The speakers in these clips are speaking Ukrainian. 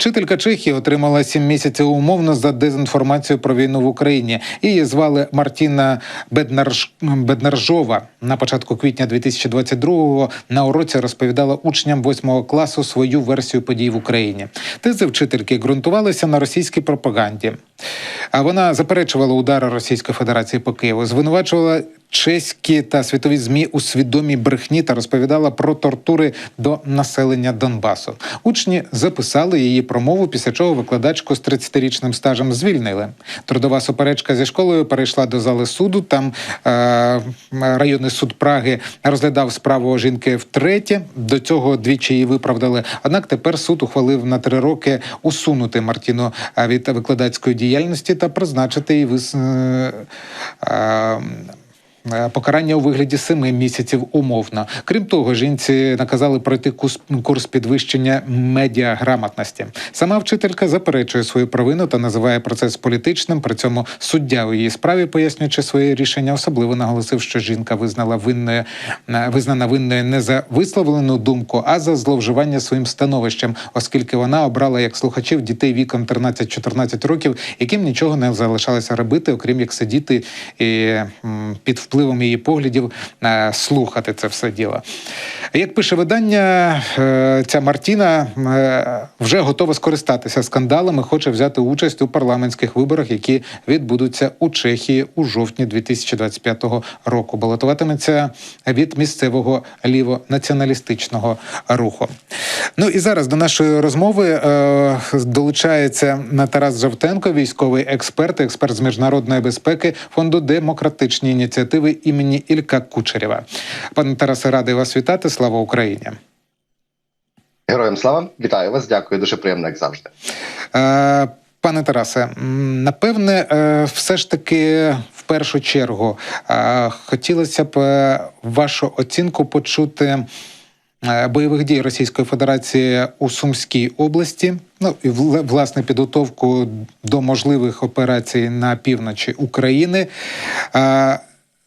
Вчителька Чехії отримала сім місяців умовно за дезінформацію про війну в Україні. Її звали Мартіна Беднарж... Беднаржова. На початку квітня 2022-го на уроці розповідала учням восьмого класу свою версію подій в Україні. Тези вчительки ґрунтувалися на російській пропаганді. А вона заперечувала удари Російської Федерації по Києву, звинувачувала чеські та світові змі у свідомій брехні та розповідала про тортури до населення Донбасу. Учні записали її промову, після чого викладачку з 30-річним стажем звільнили. Трудова суперечка зі школою перейшла до зали суду. Там е- районний суд Праги розглядав справу жінки втретє. До цього двічі її виправдали. Однак тепер суд ухвалив на три роки усунути Мартіну е, від викладацької діяльності та призначити її вис... е- е- Покарання у вигляді семи місяців умовно. Крім того, жінці наказали пройти курс, підвищення медіаграмотності. Сама вчителька заперечує свою провину та називає процес політичним. При цьому суддя у її справі, пояснюючи своє рішення, особливо наголосив, що жінка визнала винною, е, визнана винною не за висловлену думку, а за зловживання своїм становищем, оскільки вона обрала як слухачів дітей віком 13-14 років, яким нічого не залишалося робити, окрім як сидіти і м, під впливом її поглядів е, слухати це все діло. Як пише видання, е, ця Мартіна е, вже готова скористатися скандалами, хоче взяти участь у парламентських виборах, які відбудуться у Чехії у жовтні 2025 року. Балотуватиметься від місцевого лівонаціоналістичного руху. Ну і зараз до нашої розмови долучається Тарас Жовтенко, військовий експерт, експерт з міжнародної безпеки фонду демократичні ініціативи імені Ілька Кучерєва. Пане Тарасе, радий вас вітати. Слава Україні! Героям слава, вітаю вас. Дякую, дуже приємно, як завжди. Е, Пане Тарасе, напевне, е, все ж таки в першу чергу е, хотілося б е, вашу оцінку почути бойових дій Російської Федерації у Сумській області. Ну і вла- власне підготовку до можливих операцій на півночі України.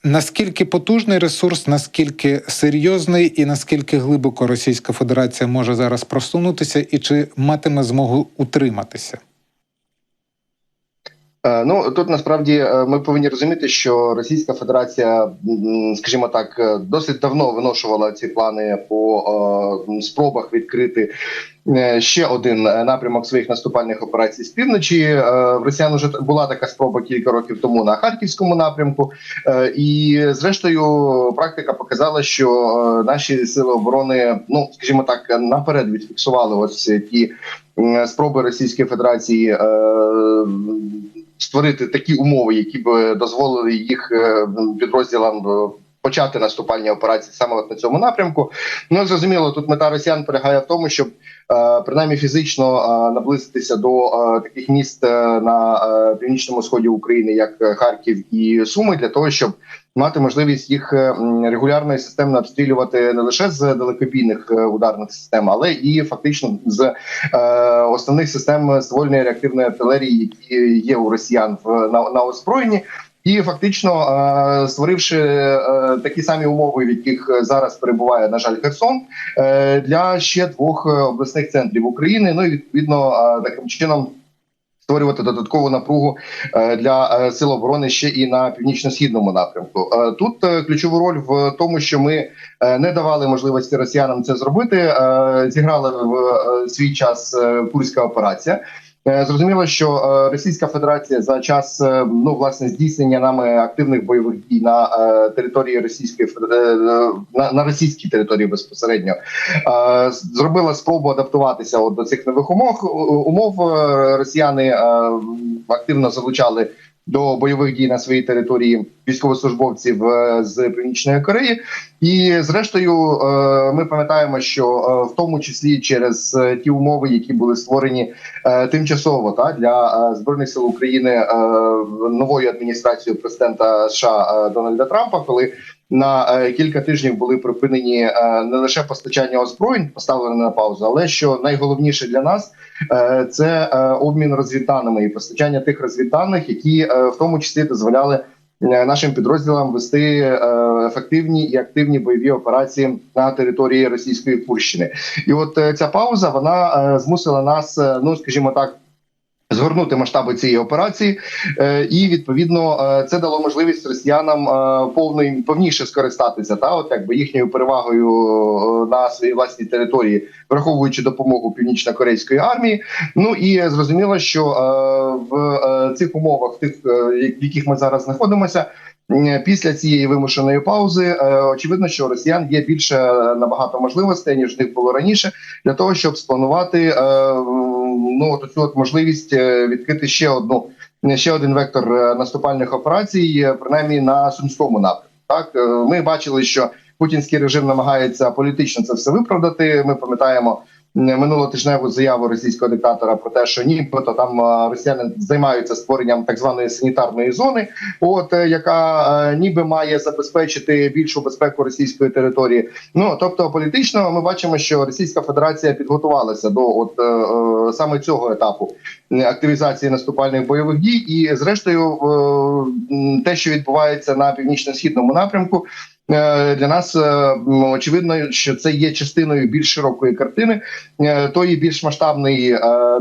Наскільки потужний ресурс, наскільки серйозний і наскільки глибоко Російська Федерація може зараз просунутися, і чи матиме змогу утриматися? Е, Ну тут насправді е, ми повинні розуміти, що Російська Федерація, скажімо так, е, досить давно виношувала ці плани по спробах відкрити ще один е, напрямок своїх наступальних операцій з півночі. Е, В Росіян вже була така спроба кілька років тому на харківському напрямку, Е, і зрештою практика показала, що е, наші сили оборони, ну скажімо так, наперед відфіксували ось ті спроби Російської Федерації. е, Створити такі умови, які б дозволили їх е, підрозділам е, почати наступальні операції саме от на цьому напрямку. Ну зрозуміло, тут мета росіян полягає в тому, щоб е, принаймні фізично е, наблизитися до е, таких міст на північному сході України, як Харків і Суми, для того, щоб мати можливість їх регулярно і системно обстрілювати не лише з далекобійних ударних систем, але і фактично з основних систем ствольної реактивної артилерії, які є у росіян в на, на озброєнні. І фактично е, створивши е, такі самі умови, в яких зараз перебуває на жаль Херсон, е, для ще двох обласних центрів України. Ну і відповідно таким чином створювати додаткову напругу для сил оборони ще і на північно-східному напрямку. Тут ключову роль в тому, що ми не давали можливості росіянам це зробити. Зіграла в свій час курська операція. Е, Зрозуміло, що е, Російська Федерація за час е, ну власне здійснення нами активних бойових дій на території Російської на, на російській території безпосередньо зробила спробу адаптуватися от до цих нових умов. Умов росіяни активно залучали до бойових дій на своїй території військовослужбовців е, з північної Кореї. І зрештою, е, ми пам'ятаємо, що е, в тому числі через ті умови, які були створені тимчасово та для збройних сил України новою адміністрацією президента США Дональда Трампа, коли на е, кілька тижнів були припинені е, не лише постачання озброєнь, поставлені на паузу, але що найголовніше для нас е, це обмін розвідданими і постачання тих розвідданих, які в тому числі дозволяли нашим підрозділам вести ефективні і активні бойові операції на території Російської Курщини. І от ця пауза вона змусила нас, ну скажімо так. Згорнути масштаби цієї операції, е, і відповідно е, це дало можливість росіянам е, повної повніше скористатися та от якби їхньою перевагою на своїй власній території, враховуючи допомогу північно-корейської армії. Ну і зрозуміло, що в цих умовах, тих в яких ми зараз знаходимося. Після цієї вимушеної паузи очевидно, що у росіян є більше набагато можливостей ніж в них було раніше, для того, щоб спланувати ну от цю от можливість е, відкрити ще одну ще один вектор е, наступальних операцій, е, принаймні на сумському напрямку. Так ми бачили, що путінський режим намагається політично це все виправдати. Ми пам'ятаємо минулотижневу заяву російського диктатора про те, що нібито там е, росіяни займаються створенням так званої санітарної зони, от е, яка е, ніби має забезпечити більшу безпеку російської території. Ну тобто, політично ми бачимо, що Російська Федерація підготувалася до от е, е, саме цього етапу е, активізації наступальних бойових дій, і зрештою, е, те, що відбувається на північно-східному напрямку. Е, Для нас е, очевидно, що це є частиною більш широкої картини е, тої більш масштабної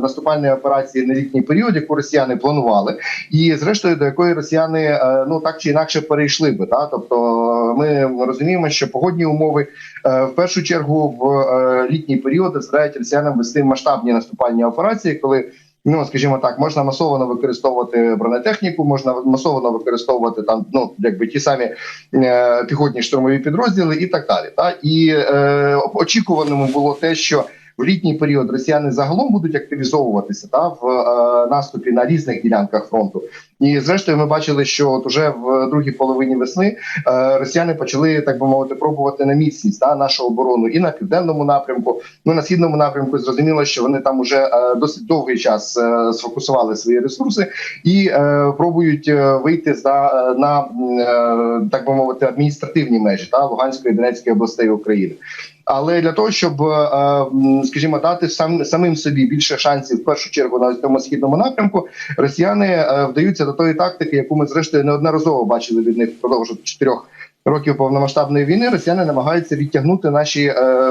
наступальної операції на літній період, яку росіяни планували, і зрештою до якої росіяни ну так чи інакше перейшли би. Та тобто ми розуміємо, що погодні умови в першу чергу в літній період дозволяють росіянам вести масштабні наступальні операції, коли. Ну, скажімо так, можна масово використовувати бронетехніку, можна масово використовувати там, ну якби ті самі е, піхотні штурмові підрозділи, і так далі. Та і е, очікуваним було те, що в літній період росіяни загалом будуть активізовуватися та в е, наступі на різних ділянках фронту. І зрештою, ми бачили, що от уже в другій половині весни е, росіяни почали так би мовити пробувати на міцність та нашу оборону і на південному напрямку. Ну на східному напрямку зрозуміло, що вони там уже е, досить довгий час е, сфокусували свої ресурси і е, пробують е, вийти за е, на е, так би мовити адміністративні межі та Луганської і Донецької областей України. Але для того, щоб, е, скажімо, дати сам самим собі більше шансів, в першу чергу на цьому східному напрямку, росіяни е, вдаються до тої тактики, яку ми зрештою неодноразово бачили від них впродовж чотирьох років повномасштабної війни. Росіяни намагаються відтягнути наші е,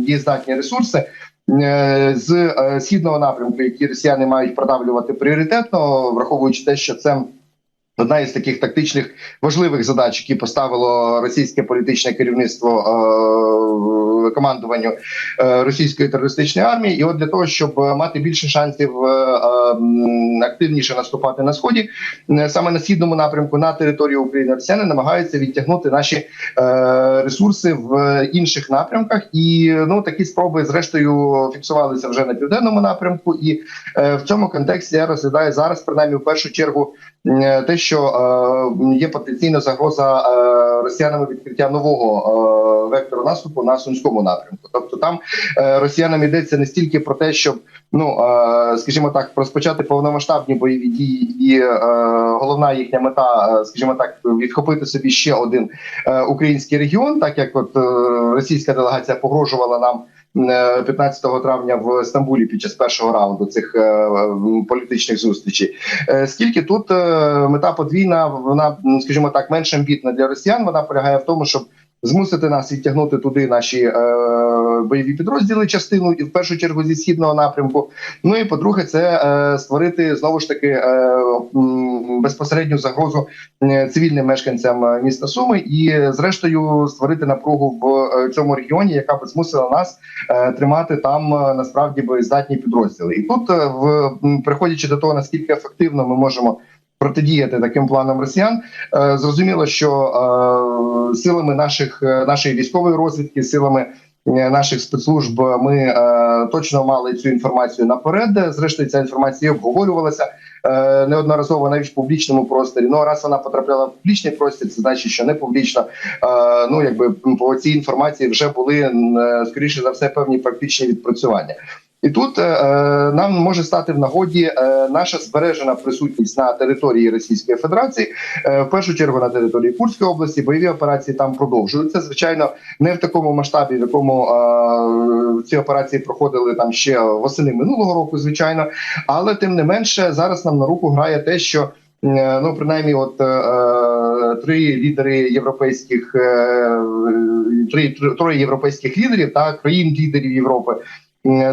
дієздатні ресурси. е, З е, східного напрямку, які росіяни мають продавлювати пріоритетно, враховуючи те, що це одна із таких тактичних важливих задач, які поставило російське політичне керівництво е, командуванню е, російської терористичної армії, і от для того, щоб мати більше шансів е, е, активніше наступати на сході, е, саме на східному напрямку на територію України росіяни намагаються відтягнути наші е, ресурси в інших напрямках, і ну такі спроби зрештою фіксувалися вже на південному напрямку. І е, в цьому контексті я розглядаю зараз, принаймні в першу чергу, те, що е, є потенційна загроза е, росіянами відкриття нового е, вектору наступу на сумському напрямку. Тобто там е, росіянам йдеться не стільки про те, щоб ну е, скажімо так, розпочати повномасштабні бойові дії, і е, головна їхня мета, е, скажімо так, відхопити собі ще один е, український регіон, так як от е, російська делегація погрожувала нам. Е, 15 травня в Стамбулі під час першого раунду цих е, політичних зустрічей. Е, Скільки тут е, мета подвійна, вона, скажімо так, менш амбітна для росіян. Вона полягає в тому, щоб змусити нас відтягнути туди наші е, бойові підрозділи, частину і в першу чергу зі східного напрямку. Ну і по-друге, це е, створити знову ж таки е, безпосередню загрозу е, цивільним мешканцям е, міста Суми, і е, зрештою створити напругу в цьому регіоні, яка б змусила нас тримати там насправді боєздатні підрозділи. І тут, в приходячи до того, наскільки ефективно ми можемо. Протидіяти таким планам росіян зрозуміло, що силами наших нашої військової розвідки, силами наших спецслужб, ми е, точно мали цю інформацію наперед. Зрештою, ця інформація обговорювалася е, неодноразово навіть в публічному просторі. Ну а раз вона потрапляла в публічний простір, це значить, що не публічно. Е, ну якби по цій інформації вже були е, скоріше за все певні практичні відпрацювання. І тут е, нам може стати в нагоді е, наша збережена присутність на території Російської Федерації, е, в першу чергу на території Курської області. Бойові операції там продовжуються. Звичайно, не в такому масштабі, в якому е, ці операції проходили там ще восени минулого року, звичайно. Але тим не менше, зараз нам на руку грає те, що е, ну принаймні, от е, е, три лідери європейських е, три троє європейських лідерів та країн лідерів Європи.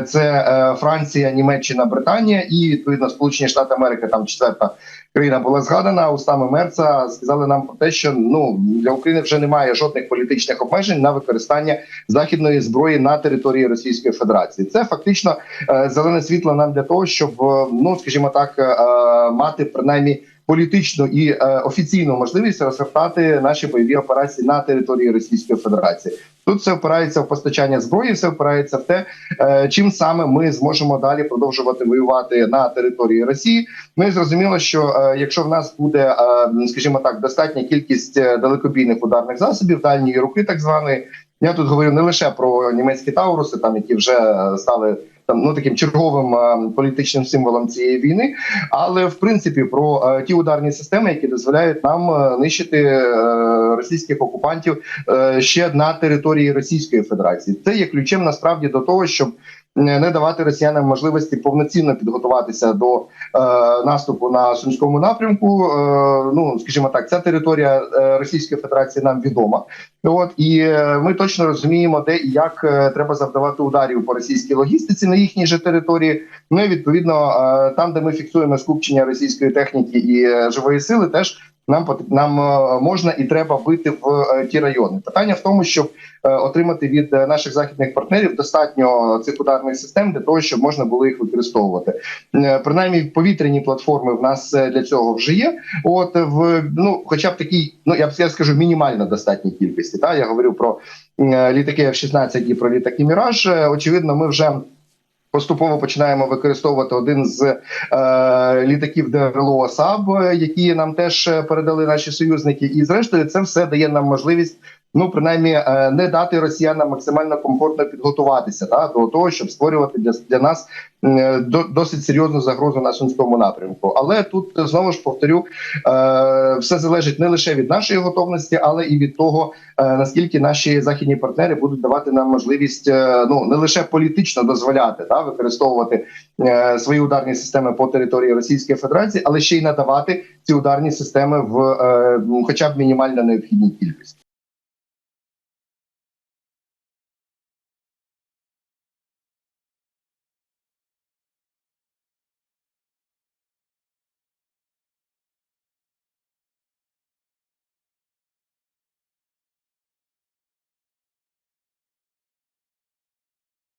Це е, Франція, Німеччина, Британія і відповідно Сполучені Штати Америки. Там четверта країна була згадана устами Мерца. Сказали нам про те, що ну для України вже немає жодних політичних обмежень на використання західної зброї на території Російської Федерації. Це фактично е, зелене світло нам для того, щоб е, ну скажімо так, мати принаймні політичну і е, офіційну можливість розгортати наші бойові операції на території Російської Федерації. Тут все впирається в постачання зброї, все впирається в те, е, чим саме ми зможемо далі продовжувати воювати на території Росії. Ну і зрозуміло, що е, якщо в нас буде, е, скажімо так, достатня кількість е, далекобійних ударних засобів, дальньої руки, так званої. Я тут говорю не лише про німецькі тауруси, там які вже е, стали там ну таким черговим політичним символом цієї війни, але в принципі про ті ударні системи, які дозволяють нам нищити е, російських окупантів е, ще на території Російської Федерації. Це є ключем насправді до того, щоб не давати росіянам можливості повноцінно підготуватися до е, наступу на сумському напрямку. Е, ну скажімо так, ця територія е, Російської Федерації нам відома. От і е, ми точно розуміємо, де і як е, треба завдавати ударів по російській логістиці на їхній же території. Ну і відповідно там, де ми фіксуємо скупчення російської техніки і живої сили, теж нам нам е, можна і треба бити в е, ті райони. Питання в тому, щоб е, отримати від наших західних партнерів достатньо цих ударних систем для того, щоб можна було їх використовувати. Принаймні, повітряні платформи в нас для цього вже є. От в ну, хоча б такій, ну я б я скажу, мінімально достатній кількості. Та я говорю про літаки F-16 і про літаки Міраж. Очевидно, ми вже. Поступово починаємо використовувати один з е, літаків ДРЛО САБ, які нам теж е, передали наші союзники. І зрештою, це все дає нам можливість. Ну, принаймні, е, не дати росіянам максимально комфортно підготуватися та, до того, щоб створювати для, для нас е, досить серйозну загрозу на сумському напрямку. Але тут е, знову ж повторю, все залежить не лише від нашої готовності, але і від того, наскільки наші західні партнери будуть давати нам можливість ну не лише політично дозволяти та використовувати свої ударні системи по території Російської Федерації, але ще й надавати ці ударні системи в хоча б мінімально необхідній кількості.